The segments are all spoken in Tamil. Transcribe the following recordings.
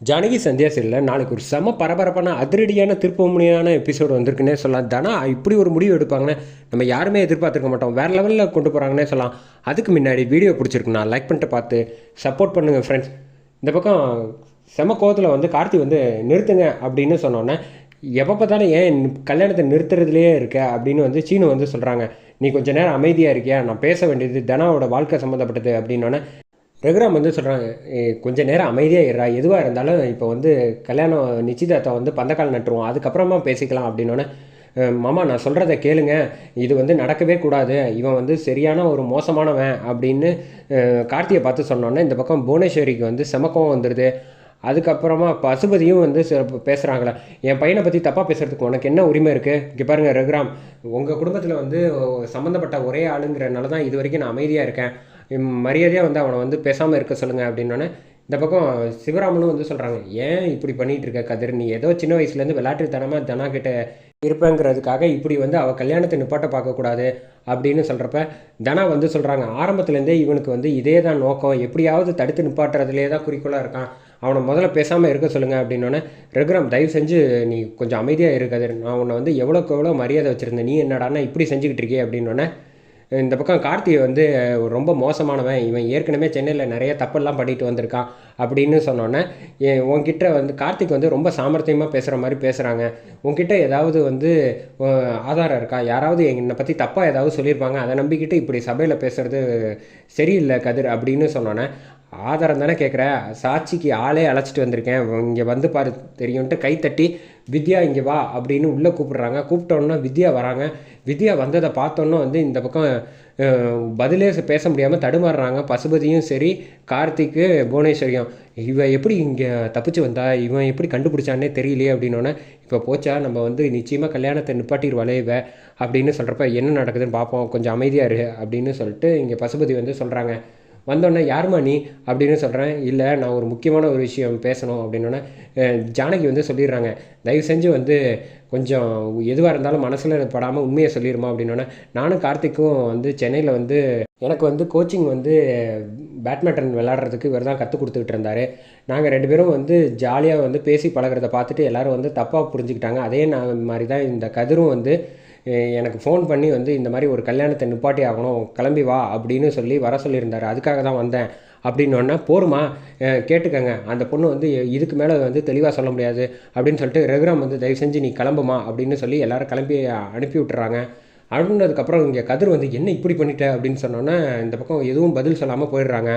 ஜானகி சந்தியா சீரியலில் நாளைக்கு ஒரு செம பரபரப்பான அதிரடியான திருப்பமுனையான எபிசோடு வந்திருக்குன்னே சொல்லலாம். தானா இப்படி ஒரு முடிவு எடுப்பாங்கன்னு நம்ம யாருமே எதிர்பார்த்துருக்க மாட்டோம். வேறு லெவலில் கொண்டு போகிறாங்கன்னே சொல்லலாம். அதுக்கு முன்னாடி வீடியோ பிடிச்சிருக்குண்ணா லைக் பண்ணிட்டு பார்த்து சப்போர்ட் பண்ணுங்கள் ஃப்ரெண்ட்ஸ் இந்த பக்கம் செம கோவத்தில் வந்து கார்த்தி வந்து நிறுத்துங்க அப்படின்னு சொன்னோன்னே எப்போ பார்த்தாலும் ஏன் கல்யாணத்தை நிறுத்துறதுலேயே இருக்க அப்படின்னு வந்து சீனு வந்து சொல்கிறாங்க நீ கொஞ்சம் நேரம் அமைதியாக இருக்கியா? நான் பேச வேண்டியது தனாவோட வாழ்க்கை சம்மந்தப்பட்டது அப்படின்னோடனே ரகுராம் வந்து சொல்கிறாங்க கொஞ்ச நேரம் அமைதியாக இருறா எதுவாக இருந்தாலும் இப்போ வந்து கல்யாணம் நிச்சயதார்த்தம் வந்து பந்தக்கால் நட்டுருவோம். அதுக்கப்புறமா பேசிக்கலாம் அப்படின்னோடனே மாமா நான் சொல்கிறத கேளுங்க. இது வந்து நடக்கவே கூடாது. இவன் வந்து சரியான ஒரு மோசமானவன் அப்படின்னு கார்த்தியை பார்த்து சொன்னோன்னே இந்த பக்கம் புவனேஸ்வரிக்கு வந்து செமக்கம் வந்துடுது அதுக்கப்புறமா பசுபதியும் வந்து பேசுகிறாங்களே என் பையனை பற்றி தப்பாக பேசுகிறதுக்கு உனக்கு என்ன உரிமை இருக்குது இங்கே பாருங்கள் ரகுராம். உங்கள் குடும்பத்தில் வந்து சம்மந்தப்பட்ட ஒரே ஆளுங்கிறனால தான் இது வரைக்கும் நான் அமைதியாக இருக்கேன். மரியாதையாக வந்து அவனை வந்து பேசாமல் இருக்க சொல்லுங்கள் அப்படின்னோடனே இந்த பக்கம் சிவராமனும் வந்து சொல்கிறாங்க ஏன் இப்படி பண்ணிகிட்டு இருக்க கதிர்? நீ ஏதோ சின்ன வயசுலேருந்து விளையாட்டுத்தனமாக தனா கிட்ட இருப்பேங்கிறதுக்காக இப்படி வந்து அவள் கல்யாணத்தை நிப்பாட்ட பார்க்கக்கூடாது அப்படின்னு சொல்கிறப்ப தனா வந்து சொல்கிறாங்க ஆரம்பத்துலேருந்தே இவனுக்கு வந்து இதே தான் நோக்கம் எப்படியாவது தடுத்து நிப்பாட்டுறதுலே தான் குறிக்கோளாக இருக்கான். அவனை முதல்ல பேசாமல் இருக்க சொல்லுங்கள் அப்படின்னோடனே ரகுராம் தயவு செஞ்சு நீ கொஞ்சம் அமைதியாக இருக்காது நான் உன்னை வந்து எவ்வளோக்கு எவ்வளோ மரியாதை வச்சுருந்தேன். நீ என்னடானா இப்படி செஞ்சுக்கிட்டு இருக்கே அப்படின்னோடனே இந்த பக்கம் கார்த்திகை வந்து ரொம்ப மோசமானவன். இவன் ஏற்கனவே சென்னையில் நிறைய தப்பெல்லாம் பண்ணிட்டு வந்திருக்கான் அப்படின்னு சொன்னோன்னே என் உன்கிட்ட வந்து கார்த்திக் வந்து ரொம்ப சாமர்த்தியமாக பேசுகிற மாதிரி பேசுகிறாங்க உன்கிட்ட ஏதாவது வந்து ஆதாரம் இருக்கா? யாராவது என்னை பற்றி தப்பாக ஏதாவது சொல்லியிருப்பாங்க. அதை நம்பிக்கிட்டு இப்படி சபையில் பேசுகிறது சரியில்லை கதிர் அப்படின்னு சொன்னோன்னே ஆதாரம் தானே கேட்குற சாட்சிக்கு ஆளே அழைச்சிட்டு வந்திருக்கேன். இங்கே வந்து பாரு தெரியும்ட்டு கை தட்டி வித்யா இங்கே வா அப்படின்னு உள்ளே கூப்பிட்றாங்க. கூப்பிட்டோன்னா வித்யா வராங்க. வித்யா வந்ததை பார்த்தோன்னே வந்து இந்த பக்கம் பதிலே பேச முடியாமல் தடுமாறுறாங்க. பசுபதியும் சரி கார்த்திக்கு புவனேஸ்வரியும். இவன் எப்படி இங்கே தப்பிச்சு வந்தா? இவன் எப்படி கண்டுபிடிச்சானே தெரியலையே அப்படின்னோடனே இப்போ போச்சா? நம்ம வந்து நிச்சயமாக கல்யாணத்தை நிப்பாட்டிடுவாளே இவ அப்படின்னு சொல்கிறப்ப என்ன நடக்குதுன்னு பார்ப்போம் கொஞ்சம் அமைதியாக இரு அப்படின்னு சொல்லிட்டு இங்கே பசுபதி வந்து சொல்கிறாங்க வந்தோடனே யாருமா நீ? அப்படின்னு சொல்கிறேன் இல்லை நான் ஒரு முக்கியமான ஒரு விஷயம் பேசணும். அப்படின்னோடனே ஜானகி வந்து சொல்லிடுறாங்க. தயவு செஞ்சு வந்து கொஞ்சம் எதுவாக இருந்தாலும் மனசில் படாமல் உண்மையை சொல்லிடுமா அப்படின்னோடனே நானும் கார்த்திக்கும் வந்து சென்னையில் வந்து எனக்கு வந்து கோச்சிங் வந்து பேட்மிண்டன் விளாட்றதுக்கு இவர் தான் கற்றுக் கொடுத்துக்கிட்டு இருந்தார். நாங்கள் ரெண்டு பேரும் வந்து ஜாலியாக வந்து பேசி பழகுறத பார்த்துட்டு எல்லாரும் வந்து தப்பாக புரிஞ்சுக்கிட்டாங்க. அதே நான் மாதிரி தான் இந்த கதிரும் வந்து எனக்கு ஃபோன் பண்ணி வந்து இந்த மாதிரி ஒரு கல்யாணத்தை நிப்பாட்டி ஆகணும் கிளம்பி வா அப்படின்னு சொல்லி வர சொல்லியிருந்தார். அதுக்காக தான் வந்தேன் அப்படின்னோடனே போருமா கேட்டுக்கங்க. அந்த பொண்ணு வந்து இதுக்கு மேலே வந்து தெளிவாக சொல்ல முடியாது. அப்படின்னு சொல்லிட்டு ரகுராம் வந்து தயவு செஞ்சு நீ கிளம்புமா? அப்படின்னு சொல்லி எல்லோரும் கிளம்பி அனுப்பி விட்டுறாங்க. அனுப்புனதுக்கப்புறம் இங்கே கதிர் வந்து என்ன இப்படி பண்ணிட்ட? அப்படின்னு சொன்னோன்னே இந்த பக்கம் எதுவும் பதில் சொல்லாமல் போயிடுறாங்க.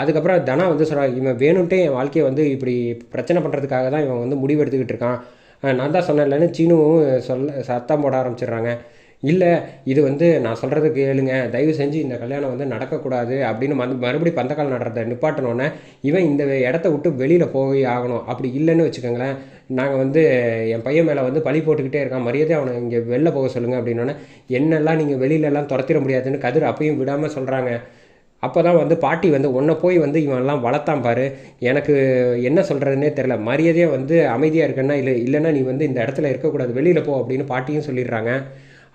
அதுக்கப்புறம் தனா வந்து சொல்கிறாங்க இவன் வேணும்ட்டே என் வாழ்க்கையை வந்து இப்படி பிரச்சனை பண்ணுறதுக்காக தான் இவன் வந்து முடிவு எடுத்துக்கிட்டு இருக்கான். நான் தான் சொன்னேன்லன்னு சீனுவும் சொல்ல சத்தம் போட ஆரம்பிச்சிடுறாங்க. இல்லை இது வந்து நான் சொல்கிறது கேளுங்க. தயவு செஞ்சு இந்த கல்யாணம் வந்து நடக்கக்கூடாது அப்படின்னு மறு மறுபடியும் பந்தக்கால் நடுறத நிப்பாட்டினோன்னே இவன் இந்த இடத்த விட்டு வெளியில் போய் ஆகணும். அப்படி இல்லைன்னு வச்சுக்கோங்களேன் நாங்கள் வந்து என் பையன் மேலே வந்து பழி போட்டுக்கிட்டே இருக்கான். மரியாதை அவனை இங்கே வெளில போக சொல்லுங்கள் அப்படின்னோடனே என்னெல்லாம் நீங்கள் வெளியிலலாம் துரத்திட முடியாதுன்னு கதிர் அப்பையும் விடாமல் சொல்கிறாங்க அப்போ தான் வந்து பாட்டி வந்து உன்னை போய் வந்து இவன்லாம் வளர்த்தான் பாரு. எனக்கு என்ன சொல்கிறதுனே தெரில மரியாதையாக வந்து அமைதியாக இருக்கன்னா இல்லை இல்லைன்னா நீ வந்து இந்த இடத்துல இருக்கக்கூடாது. வெளியில் போ அப்படின்னு பாட்டியும் சொல்லிடுறாங்க.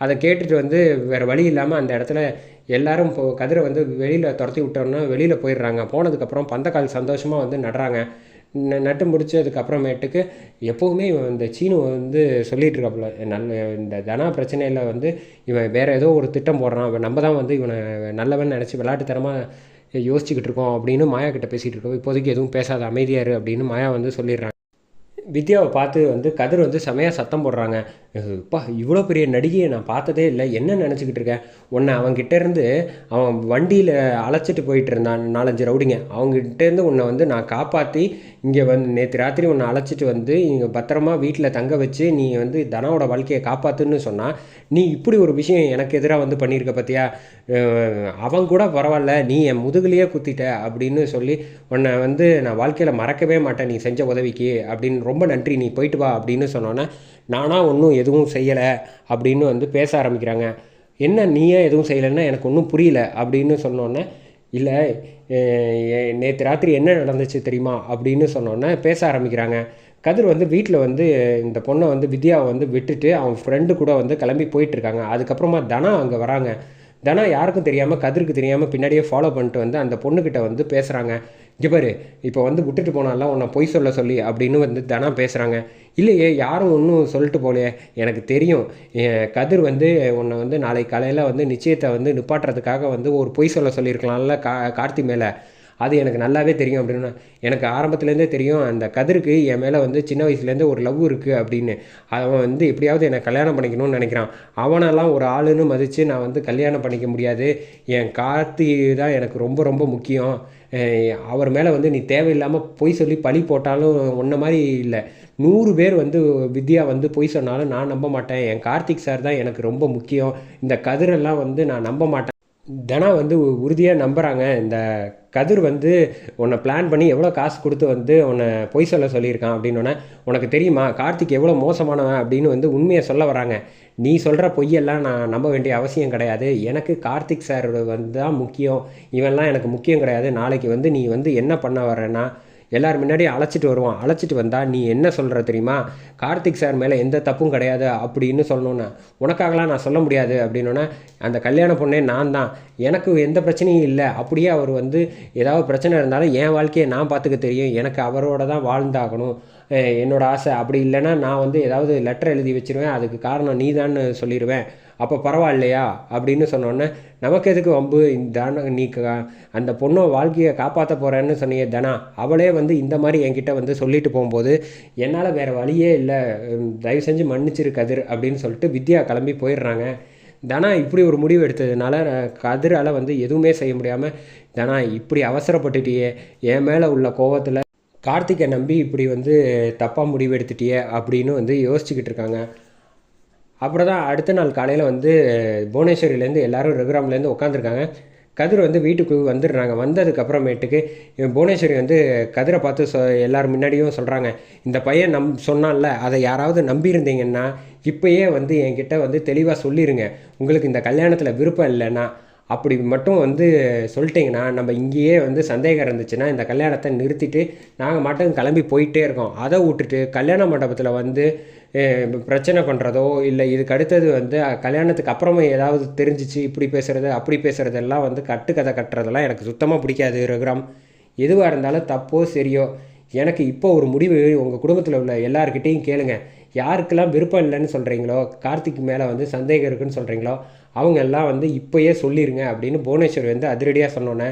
அதை கேட்டுட்டு வந்து வேறு வழி இல்லாமல் அந்த இடத்துல எல்லாரும் இப்போ கதிரை வந்து வெளியில் துரத்தி விட்டோன்னா வெளியில் போயிடுறாங்க. போனதுக்கப்புறம் பந்தக்கால் சந்தோஷமாக வந்து நடுறாங்க. நட்டு முடிச்சதுக்கப்புறமேட்டுக்கு எப்போவுமே இவன் இந்த சீனு வந்து சொல்லிட்டு இருக்காப்புல நல்ல இந்த தனா பிரச்சனையில் வந்து இவன் வேறு ஏதோ ஒரு திட்டம் போடுறான் அவன் நம்ம தான் வந்து இவனை நல்லவன் நினச்சி விளையாட்டுத்தனமாக யோசிச்சுக்கிட்டு இருக்கோம் அப்படின்னு மாயா கிட்ட பேசிகிட்டு இருக்கோம் இப்போதைக்கு எதுவும் பேசாத அமைதியாரு அப்படின்னு மாயா வந்து சொல்லிடுறாங்க. வித்யாவை பார்த்து வந்து கதிர் வந்து செமையாக சத்தம் போடுறாங்க. அப்பா இவ்வளோ பெரிய நடிகையை நான் பார்த்ததே இல்லை. என்ன நினச்சிக்கிட்டு இருக்கேன்? உன்னை அவன்கிட்ட இருந்து அவன் வண்டியில் அழைச்சிட்டு போயிட்டு இருந்தான் நாலஞ்சு ரவுடிங்க. அவங்ககிட்டேருந்து உன்னை வந்து நான் காப்பாற்றி இங்கே வந்து நேற்று ராத்திரி உன்னை அழைச்சிட்டு வந்து இங்கே பத்திரமா வீட்டில் தங்க வச்சு நீ வந்து தனாவோட வாழ்க்கையை காப்பாற்றுன்னு சொன்னால் நீ இப்படி ஒரு விஷயம் எனக்கு எதிராக வந்து பண்ணியிருக்க பார்த்தியா அவன் கூட பரவாயில்ல நீ என் முதுகிலேயே குத்திட்ட அப்படின்னு சொல்லி உன்னை வந்து நான் வாழ்க்கையில் மறக்கவே மாட்டேன் நீ செஞ்ச உதவிக்கு அப்படின்னு ரொம்ப நன்றி நீ போயிட்டு வா அப்படின்னு சொன்னோன்னே நானாக ஒன்றும் எதுவும் செய்யலை அப்படின்னு வந்து பேச ஆரம்பிக்கிறாங்க. என்ன நீயே எதுவும் செய்யலைன்னா எனக்கு ஒன்றும் புரியல அப்படின்னு சொன்னோன்னே இல்லை நேற்று ராத்திரி என்ன நடந்துச்சு தெரியுமா? அப்படின்னு சொன்னோன்னே பேச ஆரம்பிக்கிறாங்க. கதிர் வந்து வீட்டில் வந்து இந்த பொண்ணை வந்து வித்யாவை வந்து விட்டுட்டு அவன் ஃப்ரெண்டு கூட வந்து கிளம்பி போயிட்டுருக்காங்க. அதுக்கப்புறமா தனா அங்கே வராங்க. தனா யாருக்கும் தெரியாமல் கதிருக்கு தெரியாமல் பின்னாடியே ஃபாலோ பண்ணிட்டு வந்து அந்த பொண்ணுக்கிட்ட வந்து பேசுகிறாங்க இங்கே பாரு இப்போ வந்து விட்டுட்டு போனால உன்னை பொய் சொல்ல சொல்லி அப்படின்னு வந்து தனா பேசுகிறாங்க இல்லையே யாரும் ஒன்றும் சொல்லிட்டு போலையே எனக்கு தெரியும் என் கதிர் வந்து உன்னை வந்து நாளைக்கு காலையில் வந்து நிச்சயத்தை வந்து நிப்பாட்டுறதுக்காக வந்து ஒரு பொய் சொல்ல சொல்லியிருக்கலாம்ல கா கார்த்தி மேலே. அது எனக்கு நல்லாவே தெரியும் அப்படின்னு எனக்கு ஆரம்பத்துலேருந்தே தெரியும் அந்த கதிருக்கு என் மேலே வந்து சின்ன வயசுலேருந்து ஒரு லவ் இருக்குது அப்படின்னு. அவன் வந்து எப்படியாவது என்னை கல்யாணம் பண்ணிக்கணும்னு நினைக்கிறான். அவனெல்லாம் ஒரு ஆளுன்னு மதித்து நான் வந்து கல்யாணம் பண்ணிக்க முடியாது. என் கார்த்தி தான் எனக்கு ரொம்ப ரொம்ப முக்கியம். அவர் மேலே வந்து நீ தேவையில்லாமல் பொய் சொல்லி பழி போட்டாலும் ஒன்றை மாதிரி இல்லை. நூறு பேர் வந்து வித்யா வந்து பொய் சொன்னாலும் நான் நம்ப மாட்டேன். என் கார்த்திக் சார் தான் எனக்கு ரொம்ப முக்கியம். இந்த கதிரெல்லாம் வந்து நான் நம்ப மாட்டேன். தனா வந்து உறுதியாக நம்புகிறாங்க இந்த கதிர் வந்து உன்னை பிளான் பண்ணி எவ்வளோ காசு கொடுத்து வந்து உன்னை பொய் சொல்ல சொல்லியிருக்கான் அப்படின்னோடனே உனக்கு தெரியுமா கார்த்திக் எவ்வளோ மோசமானவன் அப்படின்னு வந்து உண்மையை சொல்ல வராங்க. நீ சொல்கிற பொய்யெல்லாம் நான் நம்ப வேண்டிய அவசியம் கிடையாது. எனக்கு கார்த்திக் சார் வந்து தான் முக்கியம். இவன்லாம் எனக்கு முக்கியம் கிடையாது. நாளைக்கு வந்து நீ வந்து என்ன பண்ண வரேன்னா எல்லார் முன்னாடியும் அழைச்சிட்டு வருவான். அழைச்சிட்டு வந்தால் நீ என்ன சொல்கிற தெரியுமா? கார்த்திக் சார் மேலே எந்த தப்பும் கிடையாது அப்படின்னு சொல்லணுன்னா உனக்காகலாம் நான் சொல்ல முடியாது அப்படின்னோன்னே அந்த கல்யாண பொண்ணே நான் தான். எனக்கு எந்த பிரச்சனையும் இல்லை. அப்படியே அவர் வந்து ஏதாவது பிரச்சனை இருந்தாலும் என் வாழ்க்கையை நான் பார்த்துக்க தெரியும். எனக்கு அவரோட தான் வாழ்ந்தாகணும். என்னோடய ஆசை அப்படி இல்லைன்னா நான் வந்து ஏதாவது லெட்டர் எழுதி வச்சிருவேன். அதுக்கு காரணம் நீ சொல்லிடுவேன் அப்போ பரவாயில்லையா? அப்படின்னு சொன்னோன்னே நமக்கு எதுக்கு வம்பு? இந்த தான நீ க- அந்த பொண்ணை வாழ்க்கையை காப்பாற்ற போகிறேன்னு சொன்னியே தனா. அவளே வந்து இந்த மாதிரி என்கிட்ட வந்து சொல்லிட்டு போகும்போது என்னால் வேறு வழியே இல்லை. தயவு செஞ்சு மன்னிச்சிரு கதிர். அப்படின்னு சொல்லிட்டு வித்யா கிளம்பி போயிடுறாங்க. தனா இப்படி ஒரு முடிவு எடுத்ததுனால கதிரால் வந்து எதுவுமே செய்ய முடியாமல் தனா இப்படி அவசரப்பட்டுட்டியே. என் மேலே உள்ள கோவத்தில் கார்த்திகை நம்பி இப்படி வந்து தப்பாக முடிவெடுத்துட்டியே அப்படின்னு வந்து யோசிச்சுக்கிட்டு இருக்காங்க. அப்புறம் தான் அடுத்த நாள் காலையில் வந்து புவனேஸ்வரியிலேருந்து எல்லாரும் ரகுராம்லேருந்து உட்காந்துருக்காங்க கதிர் வந்து வீட்டுக்கு வந்துடுறாங்க. வந்ததுக்கப்புறமேட்டுக்கு இவன் புவனேஸ்வரி வந்து கதிரை பார்த்து சொ எல்லோரும் முன்னாடியும் சொல்கிறாங்க இந்த பையன் நம் சொன்னான்ல அதை யாராவது நம்பியிருந்தீங்கன்னா இப்போயே வந்து என்கிட்ட வந்து தெளிவாக சொல்லிடுங்க உங்களுக்கு இந்த கல்யாணத்தில் விருப்பம் இல்லைன்னா அப்படி மட்டும் வந்து சொல்லிட்டீங்கன்னா நம்ம இங்கேயே வந்து சந்தேகம் இருந்துச்சுன்னா இந்த கல்யாணத்தை நிறுத்திட்டு நாங்கள் மட்டும் கிளம்பி போயிட்டே இருக்கோம். அதை விட்டுட்டு கல்யாண மண்டபத்தில் வந்து பிரச்சனை பண்ணுறதோ இல்லை இதுக்கு அடுத்தது வந்து கல்யாணத்துக்கு அப்புறமா ஏதாவது தெரிஞ்சிச்சு இப்படி பேசுகிறது அப்படி பேசுகிறதெல்லாம் வந்து கட்டுக்கதை கட்டுறதெல்லாம் எனக்கு சுத்தமாக பிடிக்காது ரகுராம். எதுவாக இருந்தாலும் தப்போ சரியோ எனக்கு இப்போ ஒரு முடிவு உங்கள் குடும்பத்தில் உள்ள எல்லாருக்கிட்டேயும் கேளுங்கள் யாருக்கெல்லாம் விருப்பம் இல்லைன்னு சொல்கிறீங்களோ கார்த்திக் மேலே வந்து சந்தேகம் இருக்குன்னு சொல்கிறீங்களோ அவங்க எல்லாம் வந்து இப்போயே சொல்லிடுங்க அப்படின்னு புவனேஸ்வர் வந்து அதிரடியாக சொன்னோன்னே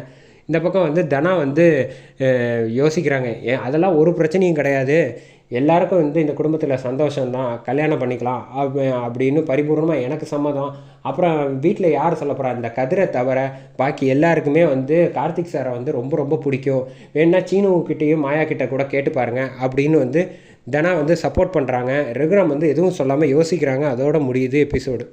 இந்த பக்கம் வந்து தனா வந்து யோசிக்கிறாங்க. ஏன் அதெல்லாம் ஒரு பிரச்சனையும் கிடையாது. எல்லாருக்கும் வந்து இந்த குடும்பத்தில் சந்தோஷம்தான். கல்யாணம் பண்ணிக்கலாம். அப்படின்னு பரிபூர்ணமாக எனக்கு சம்மதம். அப்புறம் வீட்டில் யார் சொல்ல போகிறா இந்த கதிரை தவிர பாக்கி எல்லாருக்குமே வந்து கார்த்திக் சாரை வந்து ரொம்ப ரொம்ப பிடிக்கும். வேணா சீனுக்கிட்டேயும் மாயா கிட்ட கூட கேட்டு பாருங்கள் அப்படின்னு வந்து தனா வந்து சப்போர்ட் பண்ணுறாங்க ரகுராம் வந்து எதுவும் சொல்லாமல் யோசிக்கிறாங்க. அதோட முடியுது எபிசோடு